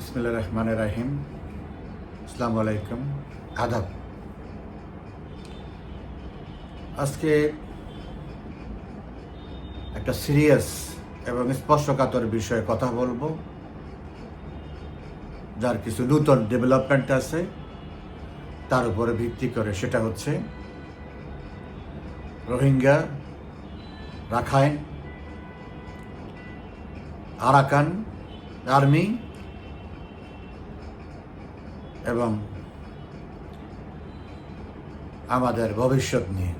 বিসমিল্লা রহমান রাহিম আসসালামু আলাইকুম আদাব আজকে একটা সিরিয়াস এবং স্পর্শকাতর বিষয়ে কথা বলব, যার কিছু নূতন ডেভেলপমেন্ট আছে, তার উপরে ভিত্তি করে। সেটা হচ্ছে রোহিঙ্গা, রাখাইন, আরাকান আর্মি এবং আমাদের ভবিষ্যৎ নিয়ে।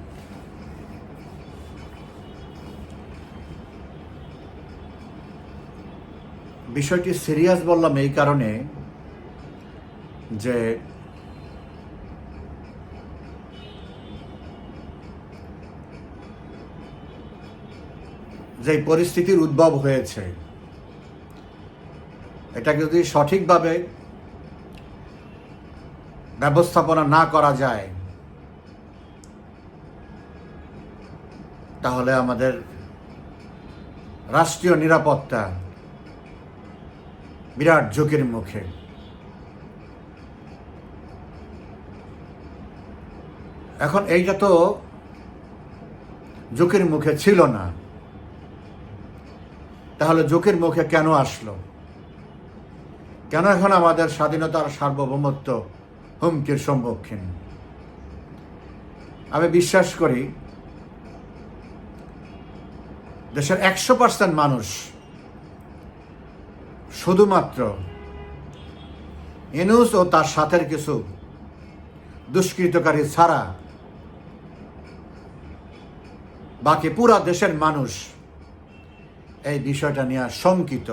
বিষয়টি সিরিয়াস বললাম এই কারণে যে যে পরিস্থিতির উদ্ভব হয়েছে, এটাকে যদি সঠিকভাবে ব্যবস্থাপনা না করা যায়, তাহলে আমাদের রাষ্ট্রীয় নিরাপত্তা বিরাট ঝুঁকির মুখে। এখন এইটা তো ঝুঁকির মুখে ছিল না। তাহলে ঝুঁকির মুখে কেন আসলো? কেন এখন আমাদের স্বাধীনতার সার্বভৌমত্ব হুমকির সম্মুখীন। আমি বিশ্বাস করি, দেশের একশো পার্সেন্ট মানুষ শুধুমাত্র ইনুস ও তার সাথের কিছু দুষ্কৃতকারী ছাড়া বাকি পুরা দেশের মানুষ এই বিষয়টা নিয়ে শঙ্কিত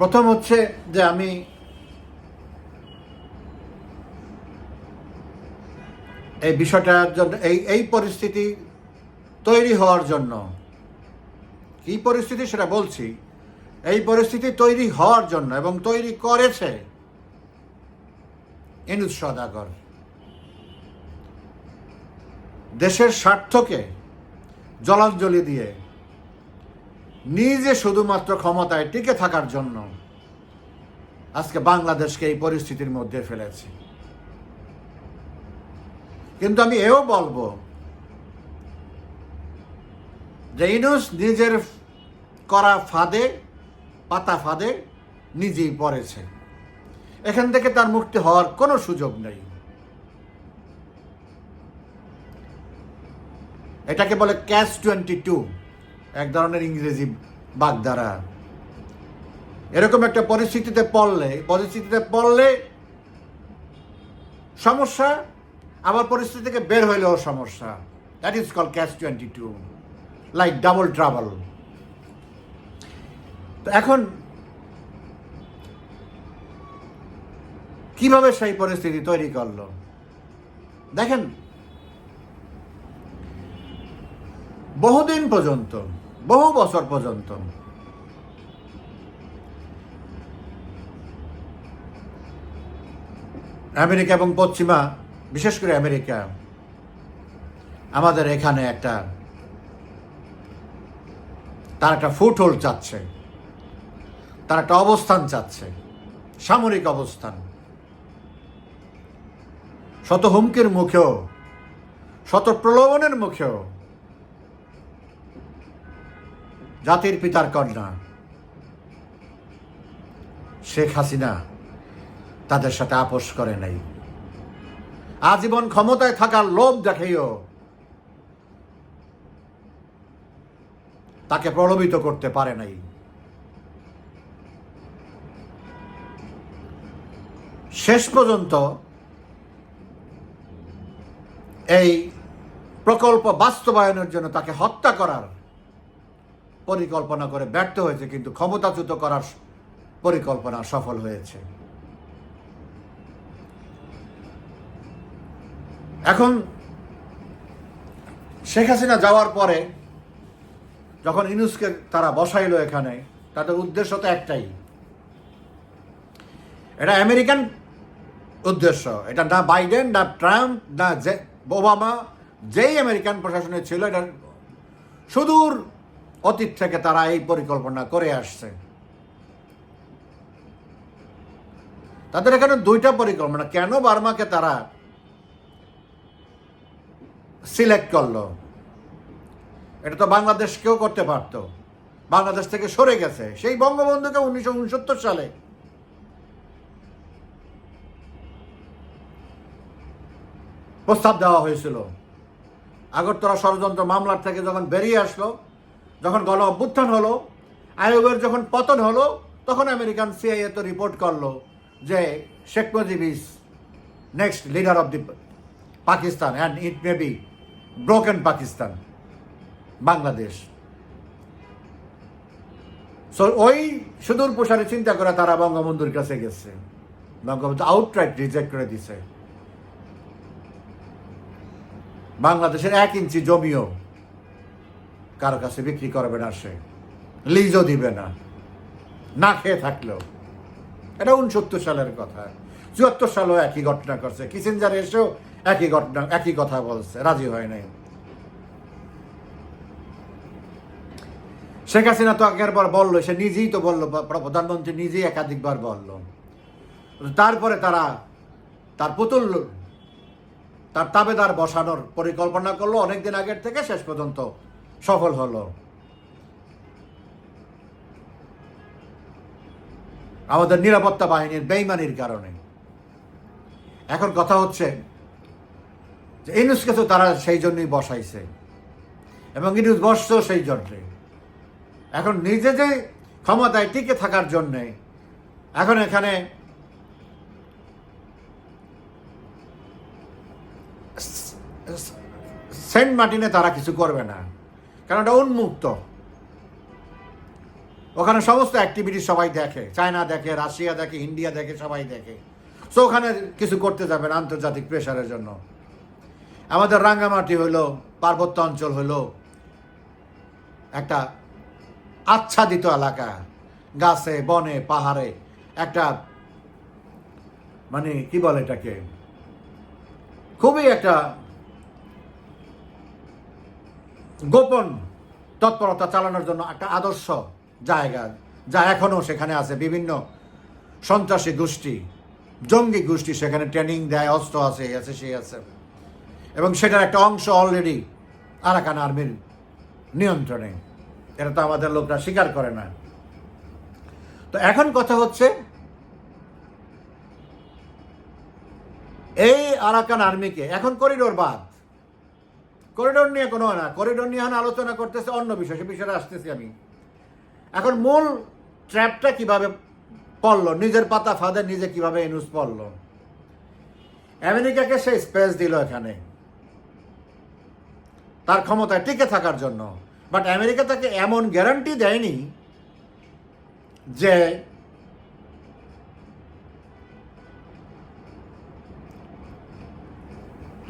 প্রথম হচ্ছে যে আমি এই বিষয়টার জন্য, এই এই পরিস্থিতি তৈরি হওয়ার জন্য। কি পরিস্থিতি সেটা বলছি? এই পরিস্থিতি তৈরি হওয়ার জন্য এবং তৈরি করেছে ইনুজ সদাগর। দেশের স্বার্থকে জলাঞ্জলি দিয়ে নিজে শুধুমাত্র ক্ষমতায় টিকে থাকার জন্য আজকে বাংলাদেশকে এই পরিস্থিতির মধ্যে ফেলেছে। কিন্তু আমি এও বলব যে ইনুস নিজের করা ফাঁদে, পাতা ফাঁদে নিজেই পড়েছে। এখান থেকে তার মুক্তি হওয়ার কোনো সুযোগ নেই। এটাকে বলে ক্যাশ টোয়েন্টি টু। এক ধরনের ইংরেজি বাগধারা। এরকম একটা পরিস্থিতিতে পড়লে পরিস্থিতিতে পড়লে সমস্যা, আবার পরিস্থিতি থেকে বের হইলেও সমস্যা। That is call catch twenty two like double trouble তো এখন, কীভাবে সেই পরিস্থিতি তৈরি করল? দেখেন, বহুদিন পর্যন্ত বহু বছর পর্যন্ত। আমেরিকা এবং পশ্চিমা, বিশেষ করে আমেরিকা, আমাদের এখানে একটা, তার একটা ফুটহোল চাচ্ছে তার একটা অবস্থান চাচ্ছে সামরিক অবস্থান। শত হুমকির মুখেও, শত প্রলোভনের মুখেও জাতির পিতার কন্যা। শেখ হাসিনা তাদের সাথে আপোষ করে নাই। আজীবন ক্ষমতায় থাকার লোভ দেখাইও তাকে প্রলোভিত করতে পারে নাই। শেষ পর্যন্ত এই প্রকল্প বাস্তবায়নের জন্য তাকে হত্যা করার পরিকল্পনা করে ব্যর্থ হয়েছে, কিন্তু ক্ষমতাচ্যুত করার পরিকল্পনা সফল হয়েছে। এখন শেখ হাসিনা যাওয়ার পরে যখন ইনুসকে তারা বসাইলো এখানে, তাদের উদ্দেশ্য তো একটাই। এটা আমেরিকান উদ্দেশ্য। এটা না বাইডেন, না ট্রাম্প, না ওবামা, যেই আমেরিকান প্রশাসনে ছিল এটার সুদূর অতীত থেকে তারা এই পরিকল্পনা করে আসছে। তাদের এখানে দুইটা পরিকল্পনা, কেন বার্মাকে তারা সিলেক্ট করল? এটা তো বাংলাদেশ কেউ করতে পারত। বাংলাদেশ থেকে সরে গেছে। সেই বঙ্গবন্ধুকে উনিশশো উনসত্তর সালে প্রস্তাব দেওয়া হয়েছিল। আগরতলা ষড়যন্ত্র মামলার থেকে যখন বেরিয়ে আসলো যখন গণ অভ্যুত্থান হলো আয়োগের যখন পতন হলো, তখন আমেরিকান সিআইএ তো রিপোর্ট করল যে Sheikh Mujib is next leader of the Pakistan and it may be broken Pakistan, Bangladesh. So ওই সুদূর প্রসারে চিন্তা করে তারা বঙ্গবন্ধুর কাছে গেছে। বঙ্গবন্ধু আউটরাইট রিজেক্ট করে দিছে। বাংলাদেশের এক ইঞ্চি জমিও কারও কাছে বিক্রি করবে না সে। লিজও দিবে না। না খেয়ে থাকলেও। এটা উনসত্তর সালের কথা। চুয়াত্তর সালেও একই ঘটনা করছে। কিসেঞ্জার এসেও একই ঘটনা, একই কথা বলছে। রাজি হয় নাই। শেখ হাসিনা তো আগের বলল, সে নিজেই তো বলল, প্রধানমন্ত্রী নিজেই একাধিকবার বলল। তারপরে তারা, তার পুতুল, তার তাবেদার বসানোর পরিকল্পনা করল। অনেকদিন আগের থেকে শেষ পর্যন্ত সফল হলো। আমাদের নিরাপত্তা বাহিনীর বেইমানির কারণে। এখন কথা হচ্ছে যে ইনুসকে তো তারা সেই জন্যই বসাইছে এবং ইনুস বসছেও সেই জন্যে এখন নিজে যে ক্ষমতায় টিকে থাকার জন্যে এখন এখানে সেন্ট মার্টিনে তারা কিছু করবে না। কারণ এটা উন্মুক্ত। ওখানে সমস্ত অ্যাক্টিভিটি সবাই দেখে। চায়না দেখে, রাশিয়া দেখে, ইন্ডিয়া দেখে, সবাই দেখে। সো ওখানে কিছু করতে যাবেন আন্তর্জাতিক প্রেশারের জন্য। আমাদের রাঙ্গামাটি হইল পার্বত্য অঞ্চল হইল একটা আচ্ছাদিত এলাকা। গাছে, বনে, পাহাড়ে একটা মানে কি বলে এটাকে? খুবই একটা গোপন তৎপরতা চালানোর জন্য একটা আদর্শ জায়গা, যা এখনও সেখানে আছে। বিভিন্ন সন্ত্রাসী গোষ্ঠী, জঙ্গি গোষ্ঠী সেখানে ট্রেনিং দেয়, অস্ত্র আছে এই আছে সেই আছে। এবং সেটার একটা অংশ অলরেডি আরাকান আর্মির নিয়ন্ত্রণে। এটা তো আমাদের লোকরা স্বীকার করে না। তো এখন কথা হচ্ছে, এই আরাকান আর্মিকে, এখন করিডোর বাদ করিডোর নিয়ে কোনো না, করিডোর নিয়ে এখন আলোচনা করতেছে অন্য বিষয়, সে বিষয়ে আসতেছি আমি। এখন মূল ট্র্যাপটা কীভাবে পড়ল, নিজের পাতা ফাঁদে নিজে কীভাবে ইনুস পড়ল? আমেরিকাকে সে স্পেস দিল এখানে। তার ক্ষমতায় টিকে থাকার জন্য। বাট আমেরিকা তাকে এমন গ্যারান্টি দেয়নি যে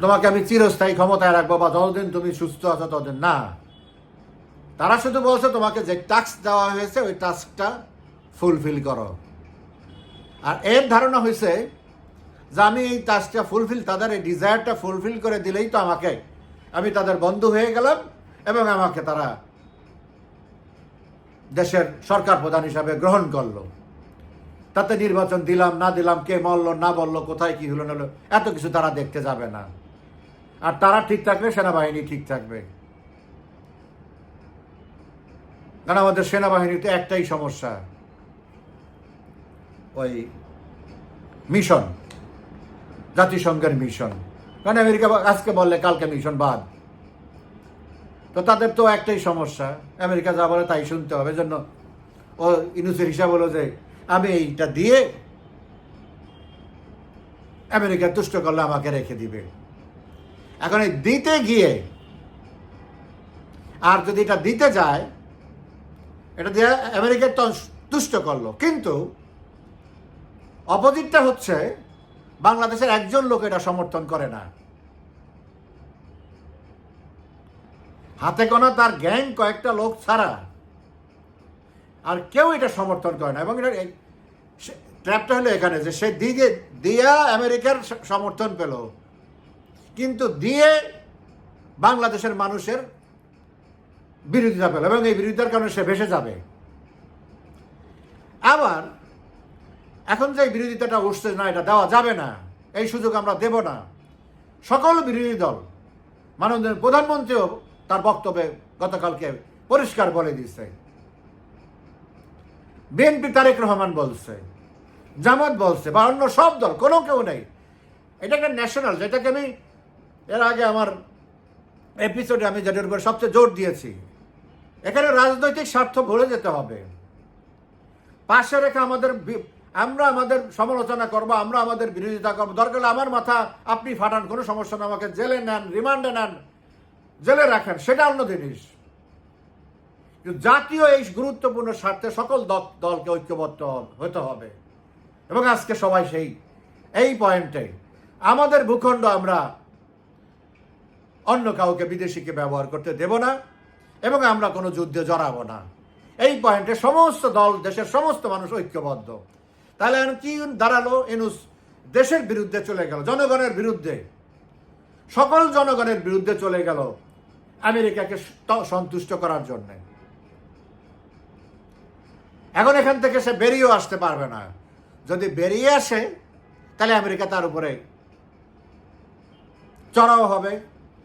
তোমাকে আমি চিরস্থায়ী ক্ষমতায় রাখব বা যতদিন তুমি সুস্থ আছো ততদিন। না। তারা শুধু বলছে তোমাকে যে টাস্ক দেওয়া হয়েছে, ওই টাস্কটা ফুলফিল করো। আর এর ধারণা হয়েছে যে আমি এই টাস্কটা ফুলফিল তাদের এই ডিজায়ারটা ফুলফিল করে দিলেই তো আমাকে, আমি তাদের বন্ধু হয়ে গেলাম এবং আমাকে তারা দেশের সরকার প্রধান হিসাবে গ্রহণ করল। তাতে নির্বাচন দিলাম, না দিলাম, কে মরল, না বলল, কোথায় কি হলো, না হলো, এত কিছু তারা দেখতে যাবে না। আর তারা ঠিক থাকলে সেনাবাহিনী ঠিক থাকবে। কারণ আমাদের সেনাবাহিনীতে একটাই সমস্যা। ওই মিশন, জাতিসংঘের মিশন। কারণ আমেরিকা আজকে বললে কালকে মিশন বাদ। তো তাদের তো একটাই সমস্যা। আমেরিকা যা বলে তাই শুনতে হবে। জন্য ও ইনুসের হিসাব হলো যে, আমি এইটা দিয়ে আমেরিকা তুষ্ট করলে আমাকে রেখে দিবে। এখন এই দিতে গিয়ে, আর যদি এটা দিতে যায়, এটা দিয়ে আমেরিকা তো তুষ্ট করল। কিন্তু অপোজিটটা হচ্ছে, বাংলাদেশের একজন লোক এটা সমর্থন করে না। হাতে গোনা তার গ্যাং কয়েকটা লোক ছাড়া আর কেউ এটা সমর্থন করে না। এবং এটা ট্র্যাপটা হলো এখানে যে সে দিয়ে, দিয়া আমেরিকার সমর্থন পেল। কিন্তু দিয়ে বাংলাদেশের মানুষের বিরোধিতা পেল এবং এই বিরোধিতার কারণে সে ভেসে যাবে। আবার এখন যে বিরোধিতাটা উঠছে না, এটা দেওয়া যাবে না, এই সুযোগ আমরা দেব না। সকল বিরোধী দল, মাননীয় প্রধানমন্ত্রীও তার বক্তব্যে গতকালকে পরিষ্কার বলে দিচ্ছে বিএনপি তারেক রহমান বলছে, জামাত বলছে, বা অন্য সব দল, কোনো কেউ নেই। এটা একটা ন্যাশনাল যেটাকে আমি এর আগে আমার এপিসোডে আমি যেটার উপর সবচেয়ে জোর দিয়েছি, এখানে রাজনৈতিক স্বার্থ ভুলে যেতে হবে। পাশে রেখে আমাদের আমরা আমাদের সমালোচনা করব, আমরা আমাদের বিরোধিতা করব, দরকার আমার মাথা আপনি ফাটান, কোনো সমস্যা না আমাকে জেলে নেন, রিমান্ডে নেন, জেলে রাখেন, সেটা অন্য জিনিস। জাতীয় এই গুরুত্বপূর্ণ স্বার্থে সকল দল- দলকে ঐক্যবদ্ধ হতে হবে। এবং আজকে সবাই সেই, এই পয়েন্টে আমাদের ভূখণ্ড আমরা অন্য কাউকে বিদেশিকে ব্যবহার করতে দেব না, এবং আমরা কোনো যুদ্ধে জড়াবো না। এই পয়েন্টে সমস্ত দল, দেশের সমস্ত মানুষ ঐক্যবদ্ধ। তাহলে কি দাঁড়াল? এনুস দেশের বিরুদ্ধে চলে গেল, জনগণের বিরুদ্ধে। সকল জনগণের বিরুদ্ধে চলে গেল আমেরিকাকে সন্তুষ্ট করার জন্যে। এখন এখান থেকে সে বেরিয়েও আসতে পারবে না। যদি বেরিয়ে আসে, তাহলে আমেরিকা তার উপরে চড়াও হবে।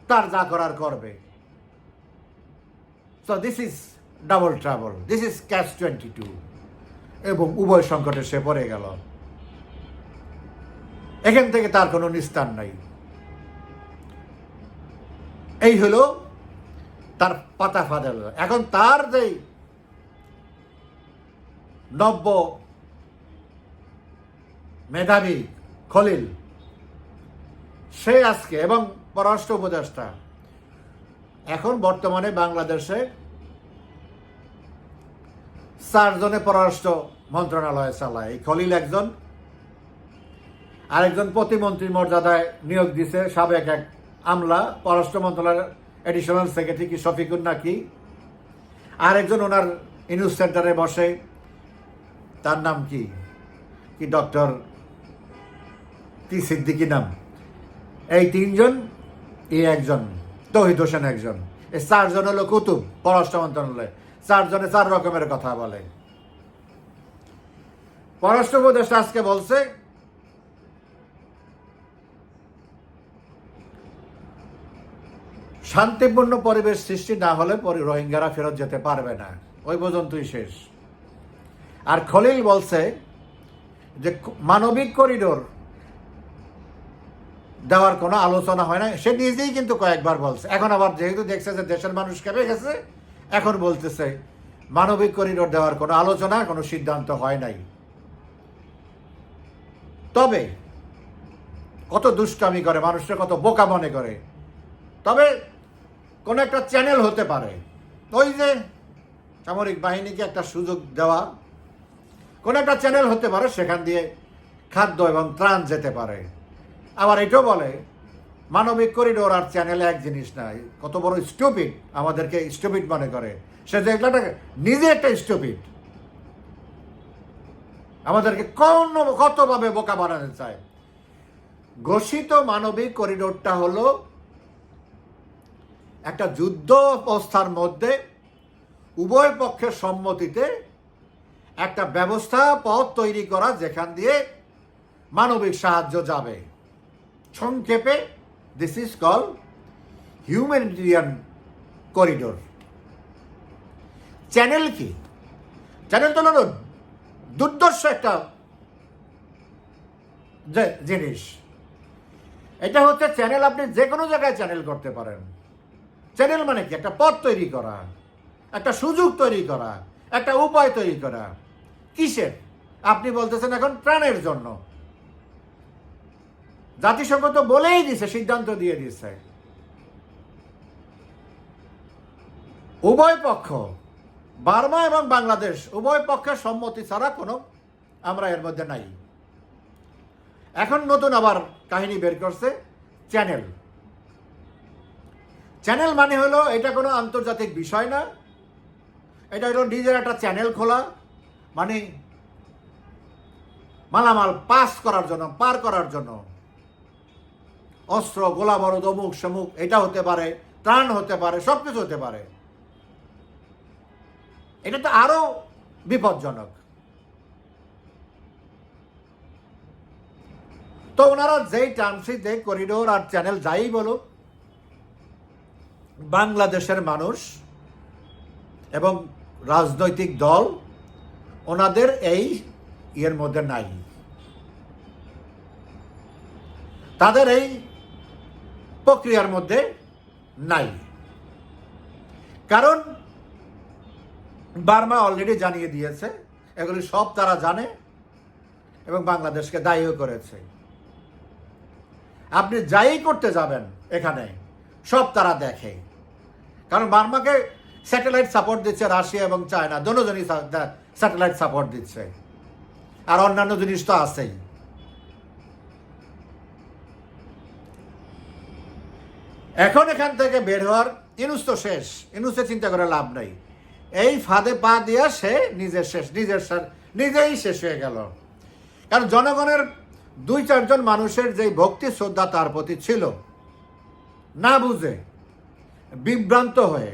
তার যা করার করবে। So this is double trouble this is catch twenty two এবং উভয় সংকটে সে পড়ে গেল। এখান থেকে তার কোনো নিস্তার নাই। এই হলো তার পাতা ফাদেল। এখন তার যেই নব্য মেধাবী খলিল, সে আজকে এবং পররাষ্ট্র উপদেষ্টা। এখন বর্তমানে বাংলাদেশে চারজনে পররাষ্ট্র মন্ত্রণালয় চালায়। এই খলিল একজন, আরেকজন প্রতিমন্ত্রীর মর্যাদায় নিয়োগ দিছে, সাবেক এক আমলা, পররাষ্ট্র মন্ত্রণালয়ের এডিশনাল সেক্রেটারি কি, শফিকুর নাকি আরেকজন ওনার ইনিউজ সেন্টারে বসে, তার নাম কি? কি ডক্টর কি সিদ্দিকি নাম। এই তিনজন এই একজন, তহিদ হোসেন একজন। এই চারজন হলো কুতুব, পররাষ্ট্র মন্ত্রণালয়। চারজনে চার রকমের কথা বলে। পররাষ্ট্র উপদেষ্টা আজকে বলছে, শান্তিপূর্ণ পরিবেশ সৃষ্টি না হলে পরে রোহিঙ্গারা ফেরত যেতে পারবে না। ওই পর্যন্তই শেষ। আর খলিল বলছে যে, মানবিক করিডোর দেওয়ার কোনো আলোচনা হয় না। সে নিজেই কিন্তু কয়েকবার বলছে। এখন আবার যেহেতু দেখছে যে দেশের মানুষ কেঁপে গেছে, এখন বলতেছে, মানবিক করিডোর দেওয়ার কোনো আলোচনা, কোনো সিদ্ধান্ত হয় নাই। তবে কত দুষ্টামি করে মানুষটা কত বোকা মনে করে। তবে কোনো একটা চ্যানেল হতে পারে। ওই যে সামরিক বাহিনীকে একটা সুযোগ দেওয়া, কোনো একটা চ্যানেল হতে পারে, সেখান দিয়ে খাদ্য এবং ত্রাণ যেতে পারে। আবার এটাও বলে, মানবিক করিডোর আর চ্যানেলে এক জিনিস নাই। কত বড় স্টুপিড আমাদেরকে স্টুপিড মনে করে। সে যে নিজে একটা স্টুপিড আমাদেরকে কোন কতভাবে বোকা বানাতে চায়। ঘোষিত মানবিক করিডোরটা হলো একটা যুদ্ধ অবস্থার মধ্যে উভয় পক্ষের সম্মতিতে একটা ব্যবস্থা পথ তৈরি করা যেখান দিয়ে মানবিক সাহায্য যাবে। সংক্ষেপে this is call humanitarian corridor channel কি? চ্যানেল তো হলো দুর্দর্শ একটা জিনিস। এটা হচ্ছে চ্যানেল আপনি যে কোনো জায়গায় চ্যানেল করতে পারেন। চ্যানেল মানে কি? একটা পথ তৈরি করা, একটা সুযোগ তৈরি করা, একটা উপায় তৈরি করা। কিসের? আপনি বলতেছেন এখন প্রাণের জন্য। জাতিসংঘ তো বলেই দিছে, সিদ্ধান্ত দিয়ে দিছে। উভয় পক্ষ, বার্মা এবং বাংলাদেশ, উভয় পক্ষের সম্মতি ছাড়া কোনো আমরা এর মধ্যে নাই। এখন নতুন আবার কাহিনী বের করছে, চ্যানেল। চ্যানেল মানে হলো, এটা কোনো আন্তর্জাতিক বিষয় না। এটা হলো নিজের একটা চ্যানেল খোলা মানে মালামাল পাস করার জন্য, পার করার জন্য। অস্ত্র গোলা বারুদ অমুক সমুক, এটা হতে পারে, ত্রাণ হতে পারে সব কিছু হতে পারে। এটা তো আরও বিপজ্জনক। তো ওনারা যেই ট্রানসিট করিডোর আর চ্যানেল যাই বলুক, বাংলাদেশের মানুষ এবং রাজনৈতিক দল, ওনাদের এই ইয়ের মধ্যে নাই। তাদের এই প্রক্রিয়ার মধ্যে নাই। কারণ বার্মা অলরেডি জানিয়ে দিয়েছে, এগুলি সব তারা জানে এবং বাংলাদেশকে দায়ীও করেছে। আপনি যাই করতে যাবেন এখানে, সব তারা দেখে। কারণ বার্মাকে স্যাটেলাইট সাপোর্ট দিচ্ছে রাশিয়া এবং চায়না দুজনই স্যাটেলাইট সাপোর্ট দিচ্ছে। আর অন্যান্য জিনিস তো আছেই। এখন এখান থেকে বের হওয়ার ইনুস তো শেষ। ইনুসে চিন্তা করে লাভ নাই। এই ফাঁদে পা দিয়া সে নিজের শেষ, নিজের নিজেই শেষ হয়ে গেল। কারণ জনগণের দুই চারজন মানুষের যে ভক্তি শ্রদ্ধা তার প্রতি ছিল, না বুঝে, বিভ্রান্ত হয়ে,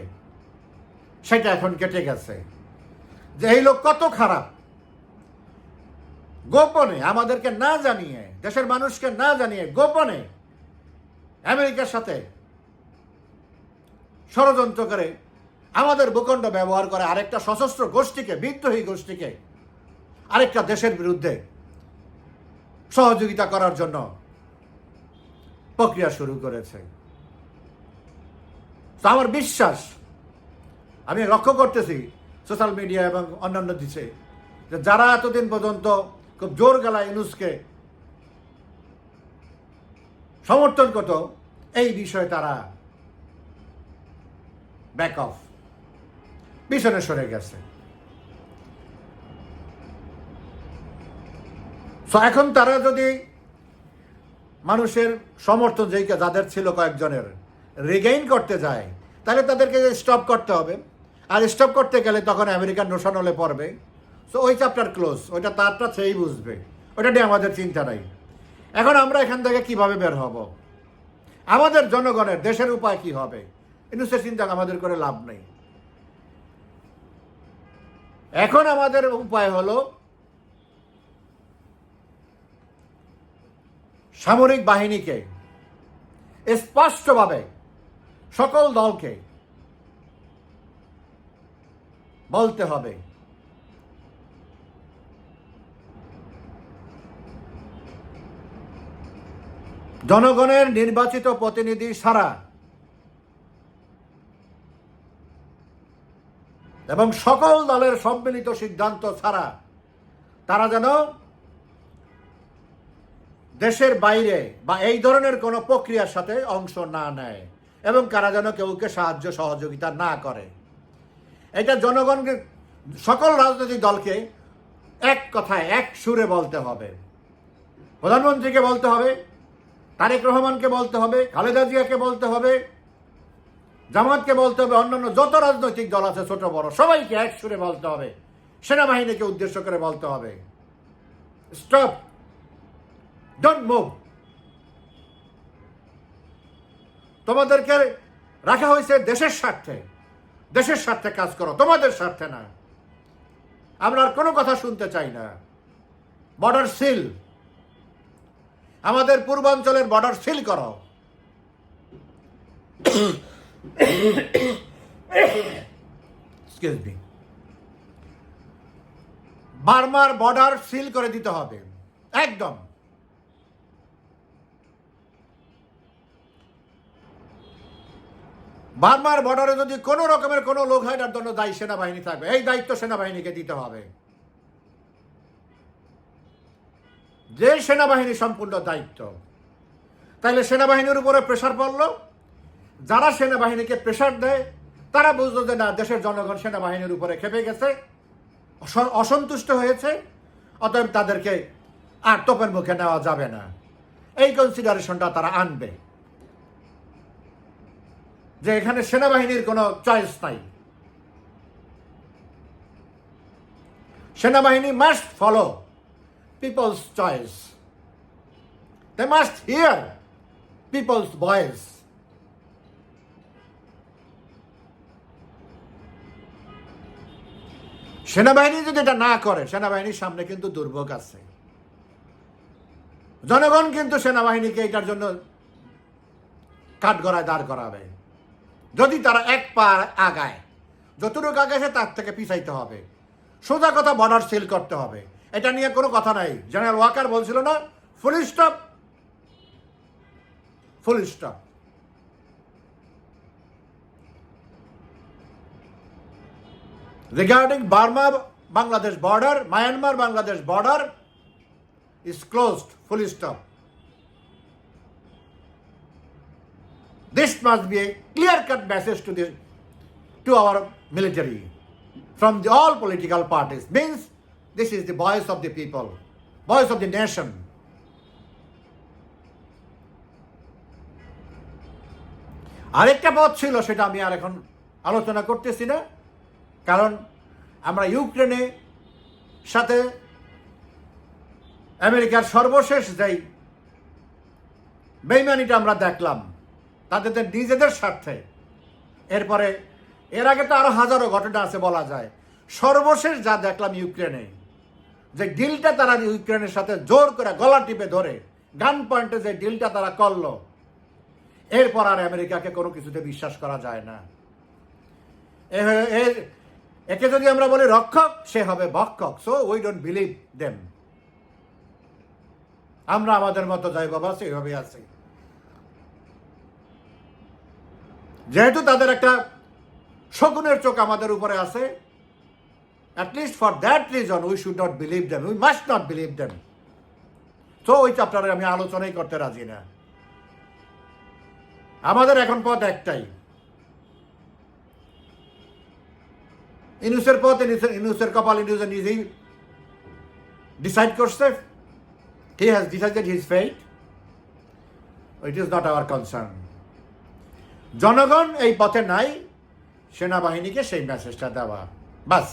সেটা এখন কেটে গেছে। যে এই লোক কত খারাপ। গোপনে আমাদেরকে না জানিয়ে, দেশের মানুষকে না জানিয়ে গোপনে আমেরিকার সাথে ষড়যন্ত্র করে আমাদের ভূখণ্ড ব্যবহার করে আরেকটা সশস্ত্র গোষ্ঠীকে, বিদ্রোহী গোষ্ঠীকে, আরেকটা দেশের বিরুদ্ধে সহযোগিতা করার জন্য প্রক্রিয়া শুরু করেছে। তো আমার বিশ্বাস, আমি লক্ষ্য করতেছি সোশ্যাল মিডিয়া এবং অন্যান্য দিছে যে যারা এতদিন পর্যন্ত খুব জোর গলায় ইনুসকে সমর্থন করত, এই বিষয়ে তারা ব্যাক অফ পিছনে সরে গেছে। So, এখন তারা যদি মানুষের সমর্থন যেই যাদের ছিল কয়েকজনের রিগেইন করতে যায়, তাহলে তাদেরকে স্টপ করতে হবে। আর স্টপ করতে গেলে তখন আমেরিকান নোশন হলে পড়বে। সো ওই চ্যাপ্টার ক্লোজ ওইটা তারটা সেই বুঝবে। ওইটা নিয়ে আমাদের চিন্তা নাই। এখন আমরা এখান থেকে কীভাবে বের হব? আমাদের জনগণের দেশের উপায় কি হবে? সে চিন্তা আমাদের করে লাভ নেই। এখন আমাদের উপায় হলো সামরিক বাহিনীকে স্পষ্টভাবে সকল দলকে বলতে হবে। জনগণের নির্বাচিত প্রতিনিধি ছাড়া এবং সকল দলের সম্মিলিত সিদ্ধান্ত ছাড়া তারা যেন দেশের বাইরে বা এই ধরনের কোনো প্রক্রিয়ার সাথে অংশ না নেয় এবং কারা যেন কেউকে সাহায্য সহযোগিতা না করে। এটা জনগণকে, সকল রাজনৈতিক দলকে এক কথায়, এক সুরে বলতে হবে। প্রধানমন্ত্রীকে বলতে হবে, তারেক রহমানকে বলতে হবে, খালেদা জিয়াকে বলতে হবে জামাতকে বলতে হবে, অন্যান্য যত রাজনৈতিক দল আছে, ছোট, বড়, সবাইকে এক সুরে বলতে হবে। সেনাবাহিনীকে উদ্দেশ্য করে বলতে হবে। স্টপ ডোন্ট মুভ তোমাদেরকে রাখা হয়েছে দেশের স্বার্থে। দেশের স্বার্থে কাজ করো, তোমাদের স্বার্থে না। আমরা আর কোনো কথা শুনতে চাই না। বর্ডার সিল আমাদের পূর্বাঞ্চলের বর্ডার সিল করো। Excuse me. বার্মার বর্ডার সিল করে দিতে হবে। একদম। বার্মার বর্ডারে যদি কোনো রকমের কোনো লোক হয়, তার জন্য দায়ী সেনাবাহিনী থাকবে। এই দায়িত্ব সেনাবাহিনীকে দিতে হবে। যে সেনাবাহিনী সম্পূর্ণ দায়িত্ব। তাইলে সেনাবাহিনীর উপরে প্রেশার পড়ল। যারা সেনাবাহিনীকে প্রেশার দেয়, তারা বুঝলো যে না, দেশের জনগণ সেনাবাহিনীর উপরে খেপে গেছে অসন্তুষ্ট হয়েছে, অতএব তাদেরকে আর তোপের মুখে নেওয়া যাবে না। এই কনসিডারেশনটা তারা আনবে। যে এখানে সেনাবাহিনীর কোনো চয়েস নাই। সেনাবাহিনী must follow people's choice they must hear people's voice সেনাবাহিনী যদি এটা না করে, সেনাবাহিনীর সামনে কিন্তু দুর্ভোগ আছে। জনগণ কিন্তু সেনাবাহিনীকে এটার জন্য কাঠগড়ায় দাঁড় করাবে। যদি তারা এক পা আগায়, যতটুকু আগাছে তার থেকে পিছাইতে হবে। সোজা কথা বর্ডার সিল করতে হবে। এটা নিয়ে কোনো কথা নাই। জেনারেল ওয়াকার বলছিল না full stop full stop regarding Burma Bangladesh border, Myanmar Bangladesh border is closed, full stop. This must be a clear cut message to, the, to our military from the, all political parties. Means this is the voice of the people, voice of the nation. আরেকটা পথ ছিল সেটা আমি আর এখন আলোচনা করতেছি না কারণ আমরা ইউক্রেনে সাথে আমেরিকার সর্বশেষ যেই বেইমানিটা আমরা দেখলাম তাদের নিজেদের স্বার্থে। এরপরে এর আগে তো আরও হাজারো ঘটনা আছে বলা যায়। সর্বশেষ যা দেখলাম ইউক্রেনে, যে ডিলটা তারা ইউক্রেনের সাথে জোর করে গলা টিপে ধরে, গান পয়েন্টে যে ডিলটা তারা করল, এরপর আর আমেরিকাকে কোনো কিছুতে বিশ্বাস করা যায় না। এ- এ- একে যদি আমরা বলি রক্ষক, সে হবে ভক্ষক so we don't believe them আমরা আমাদের মতো যাই বাবা সেইভাবে আছি। যেহেতু তাদের একটা শকুনের চোখ আমাদের উপরে আছে at least for that reason we should not believe them we must not believe them তো ওই চ্যাপ্টারে আমি আলোচনাই করতে রাজি না। আমাদের এখন পথ একটাই। ইনুসের পথ, ইনুসের কপাল, ইনুসের নিজেই ডিসাইড করছে। He has decided his fate it is not our concern জনগণ এই পথে নাই, সেনাবাহিনীকে সেই মেসেজটা দেওয়া। বাস।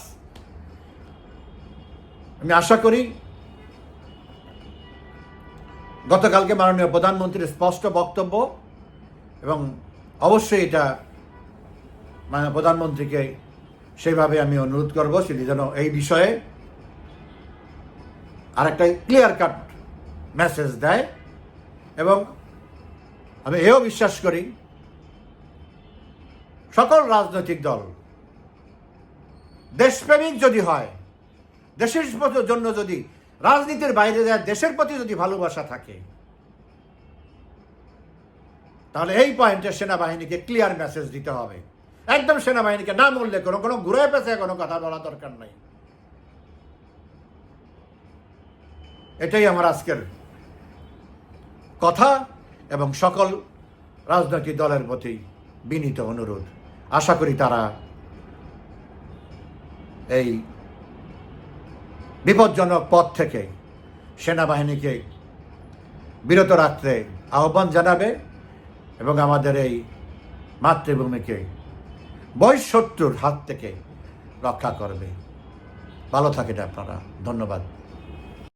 আমি আশা করি গতকালকে মাননীয় প্রধানমন্ত্রীর স্পষ্ট বক্তব্য এবং অবশ্যই এটা মানে প্রধানমন্ত্রীকে সেইভাবে আমি অনুরোধ করব সেটি যেন এই বিষয়ে আরেকটা ক্লিয়ার কাট মেসেজ দেয়। এবং আমি এও বিশ্বাস করি, সকল রাজনৈতিক দল, দেশপ্রেমিক যদি হয়, দেশের জন্য যদি, রাজনীতির বাইরে যায়, দেশের প্রতি যদি ভালোবাসা থাকে, তাহলে এই পয়েন্টে সেনাবাহিনীকে ক্লিয়ার মেসেজ দিতে হবে। একদম সেনাবাহিনীকে না মূল্যে কোনো কোনো ঘুরে পেছে, কোনো কথা বলা দরকার নাই। এটাই আমার আজকের কথা এবং সকল রাজনৈতিক দলের প্রতি বিনীত অনুরোধ। আশা করি তারা এই বিপজ্জনক পথ থেকে সেনাবাহিনীকে বিরত রাখতে আহ্বান জানাবে এবং আমাদের এই মাতৃভূমিকে বৈশত্রুর হাত থেকে রক্ষা করবে। ভালো থাকেন আপনারা। ধন্যবাদ।